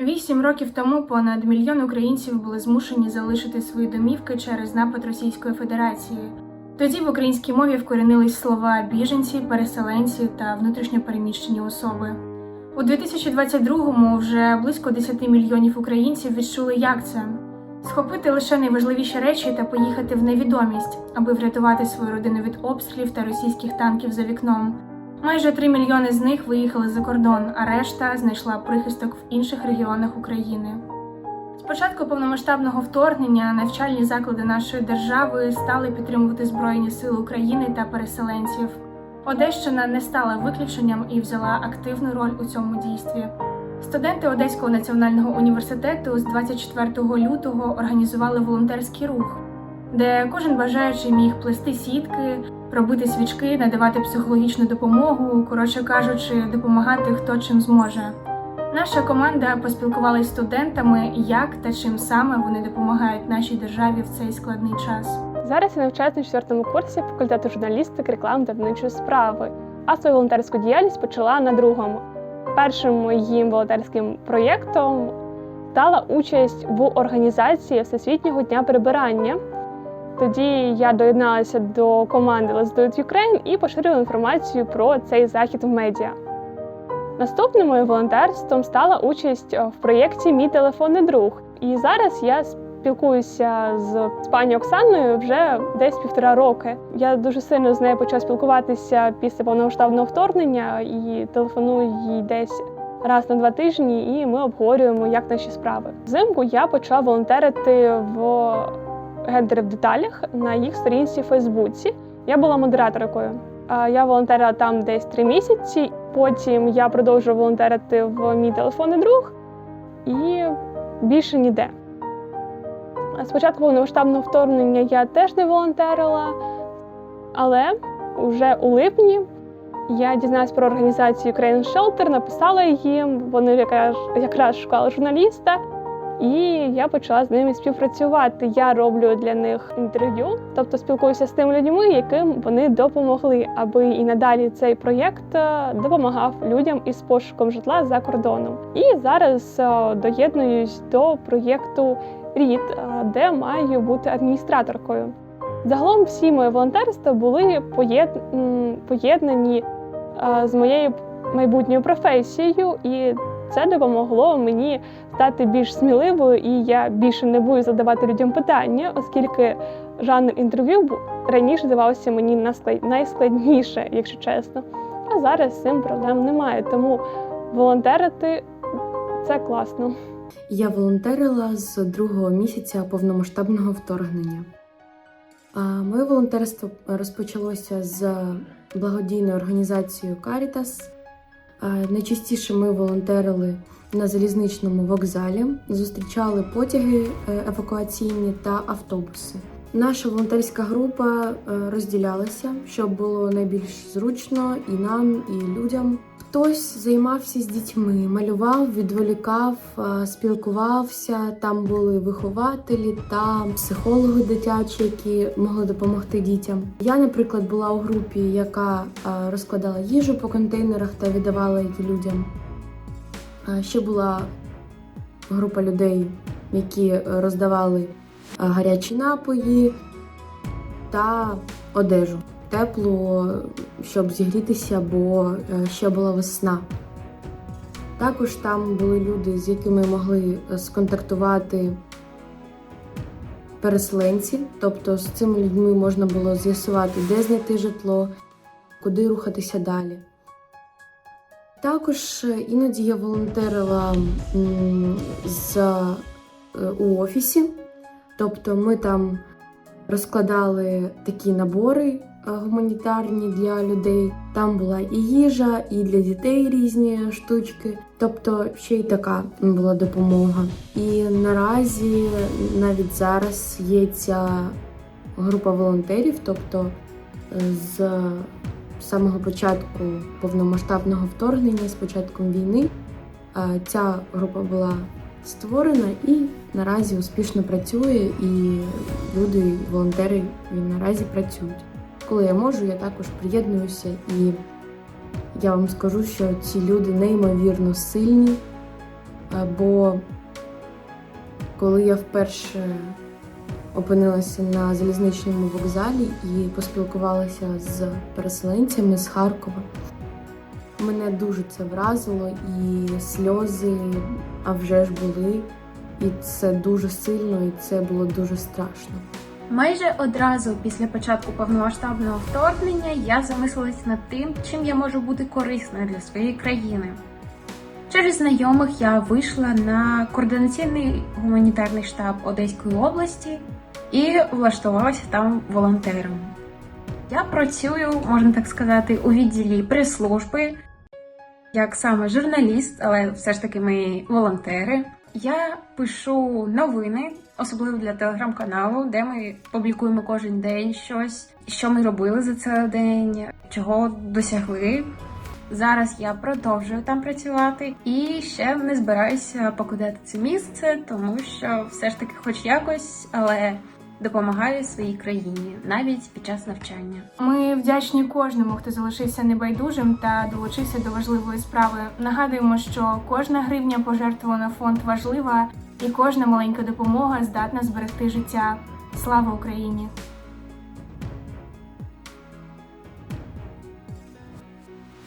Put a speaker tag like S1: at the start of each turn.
S1: Вісім років тому понад мільйон українців були змушені залишити свої домівки через напад Російської Федерації. Тоді в українській мові вкорінились слова біженці, переселенці та внутрішньопереміщені особи. У 2022-му вже близько 10 мільйонів українців відчули, як це схопити лише найважливіші речі та поїхати в невідомість, аби врятувати свою родину від обстрілів та російських танків за вікном. Майже 3 мільйони з них виїхали за кордон, а решта знайшла прихисток в інших регіонах України. З початку повномасштабного вторгнення навчальні заклади нашої держави стали підтримувати Збройні Сили України та переселенців. Одещина не стала виключенням і взяла активну роль у цьому дійстві. Студенти Одеського національного університету з 24 лютого організували волонтерський рух, де кожен бажаючий міг плести сітки, робити свічки, надавати психологічну допомогу, коротше кажучи, допомагати хто чим зможе. Наша команда поспілкувалася з студентами, як та чим саме вони допомагають нашій державі в цей складний час.
S2: Зараз я навчаюся на четвертому курсі факультету журналістики, реклами та виробничої справи, а свою волонтерську діяльність почала на другому. Першим моїм волонтерським проєктом стала участь в організації Всесвітнього дня прибирання. Тоді я доєдналася до команди Let's Do It Ukraine і поширила інформацію про цей захід в медіа. Наступним моїм волонтерством стала участь е, в проєкті Мій телефонний друг. І зараз я спілкуюся з, пані Оксаною вже десь півтора роки. Я дуже сильно з нею почала спілкуватися після повномасштабного вторгнення і телефоную їй десь раз на два тижні, і ми обговорюємо, як наші справи. Взимку я почала волонтерити в гендери в деталях на їх сторінці в Фейсбуці. Я була модераторкою. Я волонтерила там десь три місяці. Потім я продовжувала волонтерити в мій телефонний друг і більше ніде. Спочатку повномасштабного вторгнення я теж не волонтерила, але вже у липні я дізналась про організацію Ukraine Shelter, написала їм. Вони якраз, якраз шукали журналіста, і я почала з ними співпрацювати. Я роблю для них інтерв'ю, тобто спілкуюся з тими людьми, яким вони допомогли, аби і надалі цей проєкт е, допомагав людям із пошуком житла за кордоном. І зараз е, доєднуюсь до проєкту Рід, е, де маю бути адміністраторкою. Загалом всі мої волонтерства були поєд- поєднані з моєю майбутньою професією, і це допомогло мені стати більш сміливою, і я більше не буду задавати людям питання, оскільки жанр інтерв'ю раніше здавався мені найскладніше, якщо чесно. А зараз цим проблем немає. Тому волонтерити це класно.
S3: Я волонтерила з другого місяця повномасштабного вторгнення. А Моє волонтерство розпочалося з благодійною організацією Caritas. Найчастіше ми волонтерили на залізничному вокзалі, зустрічали потяги е, евакуаційні та автобуси. Наша волонтерська група е, розділялася, щоб було найбільш зручно і нам, і людям. Хтось займався з дітьми, малював, відволікав, е, спілкувався. Там були вихователі та психологи дитячі, які могли допомогти дітям. Я, наприклад, була у групі, яка е, розкладала їжу по контейнерах та віддавала її людям. Е, Ще була група людей, які роздавали гарячі напої та одежу теплу, щоб зігрітися, бо е, ще була весна. Також там були люди, з якими могли е, сконтактувати переселенці, тобто з цими людьми можна було з'ясувати, де знайти житло, куди рухатися далі. Також е, іноді я волонтерила з, у офісі, тобто ми там розкладали такі набори гуманітарні для людей. Там була і їжа, і для дітей різні штучки. Тобто ще й така була допомога. І наразі навіть зараз є ця група волонтерів, тобто е, з самого початку повномасштабного вторгнення, з початком війни, е, ця група була створена і наразі успішно працює, і люди, волонтери наразі працюють. Коли я можу, я також приєднуюся, і я вам скажу, що ці люди неймовірно сильні, Бо коли я вперше опинилася на залізничному вокзалі і поспілкувалася з переселенцями з Харкова, мене дуже це вразило, і сльози а вже ж були. І це дуже сильно, і це було дуже страшно.
S4: Майже одразу після початку повномасштабного вторгнення я замислилась над тим, чим я можу бути корисною для своєї країни. Через знайомих я вийшла на координаційний гуманітарний штаб Одеської області і влаштувалася там волонтером. Я працюю, можна так сказати, у відділі прес-служби, як саме журналіст, але все ж таки ми волонтери. Я пишу новини, особливо для телеграм-каналу, де ми публікуємо кожен день щось, що ми робили за цей день, чого досягли. Зараз я продовжую там працювати і ще не збираюся покидати це місце, тому що все ж таки, хоч якось, але допомагаю своїй країні навіть під час навчання.
S1: Ми вдячні кожному, хто залишився небайдужим та долучився до важливої справи. Нагадуємо, що кожна гривня пожертвована фонд важлива, і кожна маленька допомога здатна зберегти життя. Слава Україні!